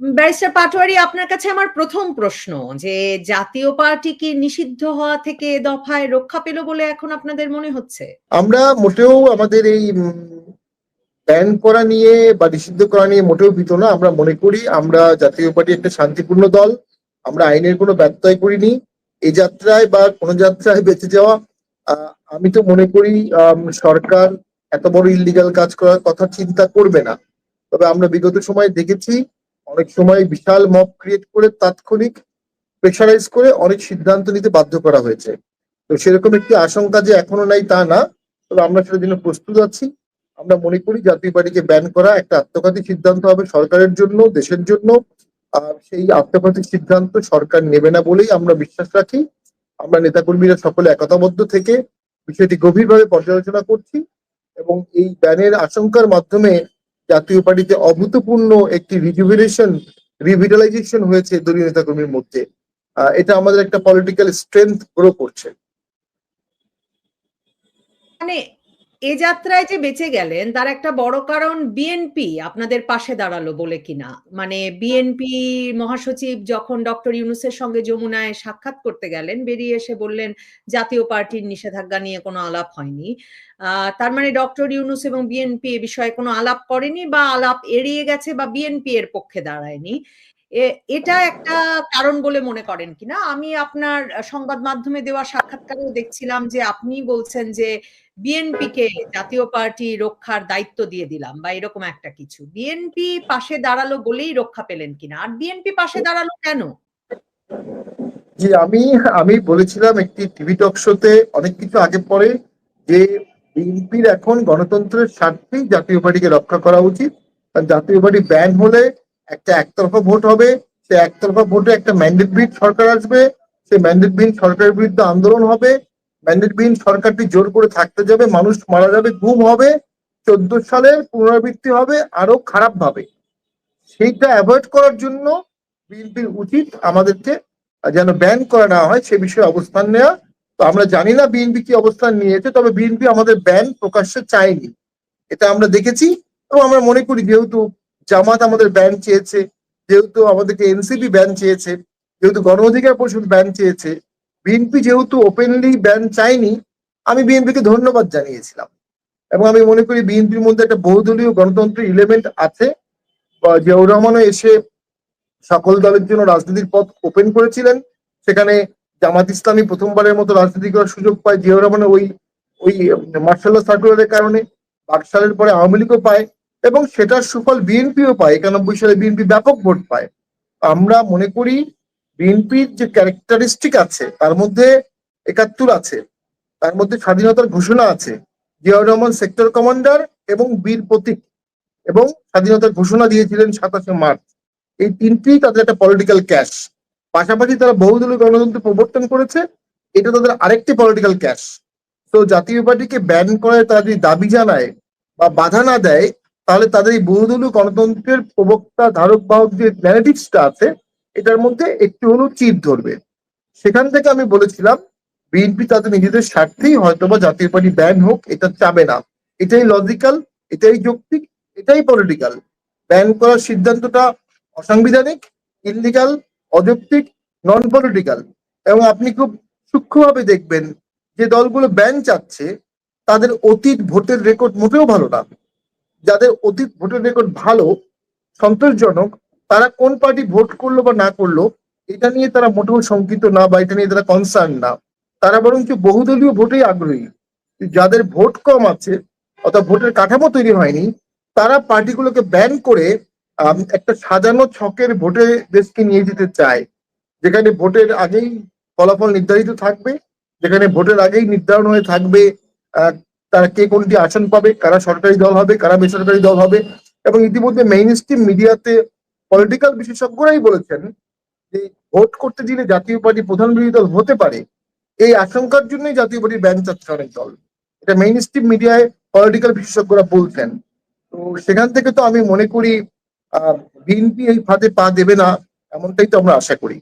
Barrister Patwari, আপনার কাছে আমার প্রথম প্রশ্ন যে জাতীয় পার্টি কি নিষিদ্ধ হওয়া থেকে দফায় রক্ষা পেল বলে এখন আপনাদের মনে হচ্ছে? আমরা মোটেও আমাদের এই ব্যান করা নিয়ে বা নিষিদ্ধ করা নিয়ে মোটেও ভীত না। আমরা মনে করি আমরা জাতীয় পার্টি একটা শান্তিপূর্ণ দল। আমরা আইনের কোনো ব্যত্যয় করিনি। এই যাত্রায় বা কোনো যাত্রায় বেঁচে যাওয়া আমি তো মনে করি সরকার এত বড় ইলিগাল কাজ করার কথা চিন্তা করবে না। তবে আমরা বিগত সময় দেখেছি অনেক সময় বিশাল মব ক্রিয়েট করে তাৎক্ষণিক প্রেশারাইজ করে অনেক সিদ্ধান্ত নিতে বাধ্য করা হয়েছে। তো সেরকম একটি আশঙ্কা যে এখনও নাই তা না, তবে আমরা সেটার জন্য প্রস্তুত আছি। আমরা মনে করি জাতীয় পার্টিকে ব্যান করা একটা আত্মঘাতী সিদ্ধান্ত হবে সরকারের জন্য, দেশের জন্য। আর সেই আত্মঘাতী সিদ্ধান্ত সরকার নেবে না বলেই আমরা বিশ্বাস রাখি। আমরা নেতাকর্মীরা সকলে একতাবদ্ধ থেকে বিষয়টি গভীরভাবে পর্যালোচনা করছি এবং এই ব্যানের আশঙ্কার মাধ্যমে জাতীয় পার্টিতে অভূতপূর্ণ একটি রিজুভিনেশন রিভিটালাইজেশন হয়েছে দলীয় নেতাকর্মীর মধ্যে। এটা আমাদের একটা পলিটিক্যাল স্ট্রেংথ গ্রো করছে। মানে এ যাত্রায় যে বেঁচে গেলেন, তার একটা বড় কারণ বিএনপি আপনাদের পাশে দাঁড়াল বলে কিনা। মানে বিএনপি মহাসচিব যখন ডক্টর ইউনুসের সঙ্গে যমুনায় সাক্ষাৎ করতে গেলেন, বেরিয়ে এসে বললেন, জাতীয় পার্টির নিষেধাজ্ঞা নিয়ে কোনো আলাপ হয়নি। তার মানে ডক্টর ইউনুস এবং বিএনপি এ বিষয়ে কোনো আলাপ করেনি বা আলাপ এড়িয়ে গেছে বা বিএনপি এর পক্ষে দাঁড়ায়নি। এটা একটা কারণ বলে মনে করেন কিনা? আমি আপনার সংবাদ মাধ্যমে দেওয়া সাক্ষাৎকারেও দেখছিলাম যে আপনি বলছেন যে বিএনপি কে জাতীয় পার্টি রক্ষার দায়িত্ব দিয়ে দিলাম বা এরকম একটা কিছু। বিএনপি পাশে দাঁড়াল বলেই রক্ষা পেলেন কিনা? আর বিএনপি পাশে দাঁড়াল কেন? জি, আমি আমি বলেছিলাম একটি টিভি টক শোতে অনেক কিছু আগে পরে যে বিএনপির এখন গণতন্ত্রের স্বার্থেই জাতীয় পার্টিকে রক্ষা করা উচিত। জাতীয় পার্টি ব্যান হলে একটা একতরফা ভোট হবে, সে একতরফা ভোটে একটা ম্যান্ডেট বিহীন সরকার আসবে, সে ম্যান্ডেট বিহীন সরকারের বিরুদ্ধে আন্দোলন হবে ম্যান্ডেট বিহীন সরকারটি জোর করে থাকতে যাবে, মানুষ মারা যাবে, গুম হবে, চোদ্দ সালের পুনরাবৃত্তি হবে আরও খারাপ ভাবে। সেইটা অ্যাভয়েড করার জন্য বিএনপির উচিত আমাদেরকে যেন ব্যান করা না হয়, সে বিষয়ে অবস্থান নেওয়া। তো আমরা জানি না বিএনপি কি অবস্থান নিয়েছে, তবে বিএনপি আমাদের ব্যান প্রকাশ্যে চায়নি। এটা আমরা দেখেছি, এবং আমরা মনে করি যেহেতু জামাত আমাদের ব্যান চেয়েছে, যেহেতু আমাদেরকে এনসিপি ব্যান চেয়েছে, যেহেতু গণ অধিকার পরিষদ ব্যান চেয়েছে বিএনপি যেহেতু ওপেনলি ব্যান চায়নি, আমি বিএনপিকে ধন্যবাদ জানিয়েছিলাম। এবং আমি মনে করি বিএনপির মধ্যে একটা বহুদলীয় গণতন্ত্রের ইলেমেন্ট আছে। জিয়াউর রহমানও এসে সকল দলের জন্য রাজনীতির পথ ওপেন করেছিলেন। সেখানে জামাত ইসলামী প্রথমবারের মতো রাজনীতি করার সুযোগ পায়। জিয়াউর রহমানের ওই ওই মার্শাল সার্কুলারের কারণে, বাকশালের পরে আওয়ামী লীগও পায়। এবং সেটার সুফল বিএনপিও পায়, একানব্বই সালে বিএনপি ব্যাপক ভোট পায়। আমরা মনে করি বিএনপির যে ক্যারেক্টারিস্টিক আছে, তার মধ্যে একাত্তর আছে, তার মধ্যে স্বাধীনতার ঘোষণা আছে, জিয়াউর রহমান সেক্টর কমান্ডার এবং বীর প্রতীক এবং স্বাধীনতার ঘোষণা দিয়েছিলেন সাতাশে মার্চ। এই তিনটি তাদের একটা পলিটিক্যাল ক্যাশ পাশাপাশি তারা বহুদলীয় গণতন্ত্র প্রবর্তন করেছে, এটা তাদের আরেকটি পলিটিক্যাল ক্যাশ তো জাতীয় পার্টিকে ব্যান করে তারা যদি দাবি জানায় বা বাধা না দেয় তাহলে তাদের এই বহুদলীয় গণতন্ত্রের প্রবক্তা, ধারক বাহক যে ন্যারেটিভসটা আছে, এটার মধ্যে একটু হলো চির ধরবে। সেখান থেকে আমি বলেছিলাম, বিএনপি তাদের নিজেদের স্বার্থেই হয়তোবা জাতীয় পার্টি ব্যান হোক, এটা চাবে না। এটাই লজিক্যাল এটাই যৌক্তিক, এটাই পলিটিক্যাল ব্যান করার সিদ্ধান্তটা অসাংবিধানিক ইলিগাল অযৌক্তিক নন পলিটিক্যাল এবং আপনি খুব সূক্ষ্মভাবে দেখবেন, যে দলগুলো ব্যান চাচ্ছে, তাদের অতীত ভোটের রেকর্ড মোটেও ভালো না। যাদের অতীত ভোটের রেকর্ড ভালো, সন্তোষজনক, তারা কোন পার্টি ভোট করল বা না করল, এটা নিয়ে তারা মোটেও শঙ্কিত না বা এটা নিয়ে তারা কনসার্ন না। তারা বরং বরঞ্চ বহুদলীয় ভোটেই আগ্রহী। যাদের ভোট কম আছে, অর্থাৎ ভোটের কাঠামো তৈরি হয়নি, তারা পার্টিগুলোকে ব্যান করে একটা সাজানো ছকের ভোটে দেশকে নিয়ে যেতে চায়। যেখানে ভোটের আগেই ফলাফল নির্ধারিত থাকবে, যেখানে ভোটের আগেই নির্ধারণ হয়ে থাকবে তারা কে কোনটি আসন পাবে, কারা সরকারি দল হবে, কারা বেসরকারি দল হবে এবং ইতিমধ্যে মেইন স্ট্রিম মিডিয়াতে পলিটিক্যাল বিশেষজ্ঞরাই বলেছেন যে ভোট করতে দিলে জাতীয় পার্টি প্রধান বিরোধী দল হতে পারে। এই আশঙ্কার জন্যই জাতীয় পার্টি ব্যান চাচ্ছে অনেক দল। এটা মেইন স্ট্রিম মিডিয়ায় পলিটিক্যাল বিশেষজ্ঞরা বলছেন। তো সেখান থেকে তো আমি মনে করি, আহ, বিএনপি এই ফাঁদে পা দেবে না, এমনটাই তো আমরা আশা করি।